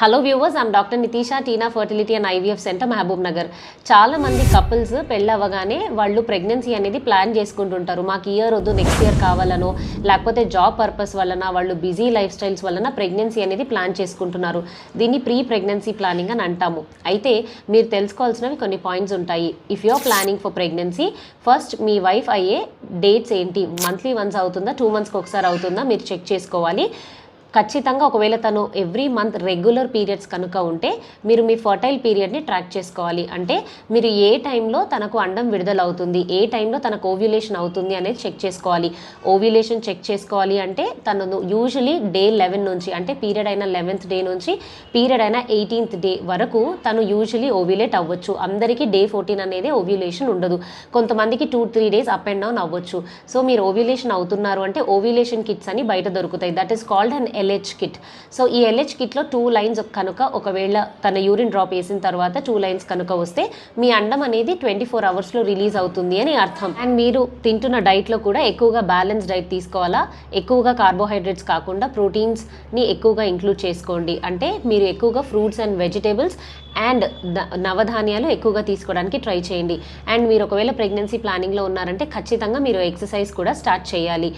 Hello viewers I'm doctor Nitisha Teena fertility and IVF centre Mahabubnagar చాలా మంది couples పెళ్ళి అవ్వగానే వాళ్ళు ప్రెగ్నెన్సీ అనేది ప్లాన్ చేసుకుంటుంటారు. మాకు ఇయర్ వద్దు నెక్స్ట్ ఇయర్ కావాలనో లేకపోతే జాబ్ పర్పస్ వలన వాళ్ళు బిజీ లైఫ్ స్టైల్స్ వలన ప్రెగ్నెన్సీ అనేది ప్లాన్ చేసుకుంటున్నారు. దీన్ని ప్రీ ప్రెగ్నెన్సీ ప్లానింగ్ అని అంటాము. అయితే మీరు తెలుసుకోవాల్సినవి కొన్ని పాయింట్స్ ఉంటాయి. If you're planning for pregnancy first me wife అయ్యే డేట్స్ ఏంటి? మంత్లీ వన్స్ అవుతుందా? టూ మంత్స్కి ఒకసారి అవుతుందా? మీరు చెక్ చేసుకోవాలి. ఖచ్చితంగా ఒకవేళ తను ఎవ్రీ మంత్ రెగ్యులర్ పీరియడ్స్ కనుక ఉంటే మీరు మీ ఫర్టైల్ పీరియడ్ని ట్రాక్ చేసుకోవాలి. అంటే మీరు ఏ టైంలో తనకు అండం విడుదల అవుతుంది ఏ టైంలో తనకు ఓవ్యులేషన్ అవుతుంది అనేది చెక్ చేసుకోవాలి. ఓవ్యులేషన్ చెక్ చేసుకోవాలి అంటే తను యూజువలీ డే లెవెన్ నుంచి అంటే పీరియడ్ అయిన లెవెన్త్ డే నుంచి పీరియడ్ అయిన ఎయిటీన్త్ డే వరకు తను యూజువలీ ఓవ్యులేట్ అవ్వచ్చు. అందరికీ డే ఫోర్టీన్ అనేది ఓవ్యులేషన్ ఉండదు. కొంతమందికి two three days up and down అవ్వచ్చు. సో మీరు ఓవ్యులేషన్ అవుతున్నారు అంటే ఓవ్యులేషన్ కిట్స్ అని బయట దొరుకుతాయి. That is called and LH kit so ఈ ఎల్హెచ్ కిట్లో టూ లైన్స్ కనుక ఒకవేళ తన యూరిన్ డ్రాప్ వేసిన తర్వాత టూ లైన్స్ కనుక వస్తే మీ అండం అనేది ట్వంటీ ఫోర్ అవర్స్లో రిలీజ్ అవుతుంది అని అర్థం. అండ్ మీరు తింటున్న డైట్లో కూడా ఎక్కువగా బ్యాలెన్స్ డైట్ తీసుకోవాలా? ఎక్కువగా కార్బోహైడ్రేట్స్ కాకుండా ప్రోటీన్స్ని ఎక్కువగా ఇంక్లూడ్ చేసుకోండి. అంటే మీరు ఎక్కువగా ఫ్రూట్స్ అండ్ వెజిటేబుల్స్ అండ్ నవధాన్యాలు ఎక్కువగా తీసుకోవడానికి ట్రై చేయండి. అండ్ మీరు ఒకవేళ ప్రెగ్నెన్సీ ప్లానింగ్లో ఉన్నారంటే ఖచ్చితంగా మీరు ఎక్సర్సైజ్ కూడా స్టార్ట్ చేయాలి.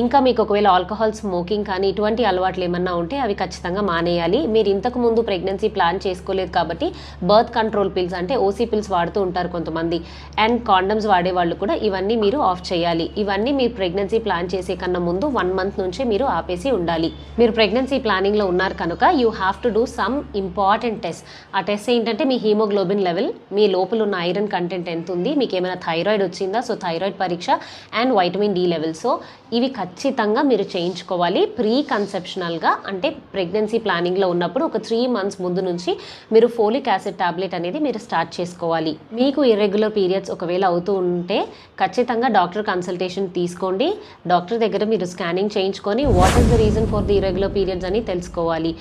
ఇంకా మీకు ఒకవేళ ఆల్కహాల్ స్మోకింగ్ కానీ ఇటువంటి అలవాట్లు ఏమన్నా ఉంటే అవి ఖచ్చితంగా మానేయాలి. మీరు ఇంతకు ముందు ప్రెగ్నెన్సీ ప్లాన్ చేసుకోలేదు కాబట్టి బర్త్ కంట్రోల్ పిల్స్ అంటే ఓసీ పిల్స్ వాడుతూ ఉంటారు కొంతమంది. అండ్ కాండమ్స్ వాడే వాళ్ళు కూడా ఇవన్నీ మీరు ఆఫ్ చేయాలి. ఇవన్నీ మీరు ప్రెగ్నెన్సీ ప్లాన్ చేసే కన్నా ముందు వన్ మంత్ నుంచే మీరు ఆపేసి ఉండాలి. మీరు ప్రెగ్నెన్సీ ప్లానింగ్లో ఉన్నారు కనుక you have to do some important test ఆ టెస్ట్ ఏంటంటే మీ హీమోగ్లోబిన్ లెవెల్ మీ లోపల ఉన్న ఐరన్ కంటెంట్ ఎంత ఉంది మీకు ఏమైనా థైరాయిడ్ వచ్చిందా? సో థైరాయిడ్ పరీక్ష and vitamin D level so ఇవి ఖచ్చితంగా మీరు చేయించుకోవాలి. ప్రీ కన్సెప్షనల్గా అంటే ప్రెగ్నెన్సీ ప్లానింగ్లో ఉన్నప్పుడు ఒక త్రీ మంత్స్ ముందు నుంచి మీరు ఫోలిక్ యాసిడ్ టాబ్లెట్ అనేది మీరు స్టార్ట్ చేసుకోవాలి. మీకు ఇర్రెగ్యులర్ పీరియడ్స్ ఒకవేళ అవుతూ ఉంటే ఖచ్చితంగా డాక్టర్ కన్సల్టేషన్ తీసుకోండి. డాక్టర్ దగ్గర మీరు స్కానింగ్ చేయించుకొని what is the reason for the irregular periods అని తెలుసుకోవాలి.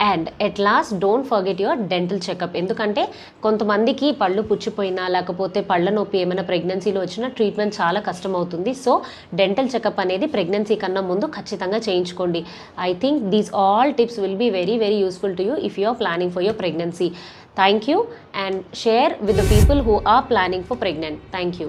And at last don't forget your dental checkup ఎందుకంటే కొంతమందికి పళ్ళు పుచ్చిపోయినా లేకపోతే పళ్ళ నొప్పి ఏమైనా ప్రెగ్నెన్సీలో వచ్చినా ట్రీట్మెంట్ చాలా కష్టం అవుతుంది సో డెంటల్ చెకప్ అనేది ప్రెగ్నెన్సీ కన్నా ముందు ఖచ్చితంగా చేయించుకోండి. I think these all tips will be very very useful to you if you are planning for your pregnancy thank you and share with the people who are planning for pregnant thank you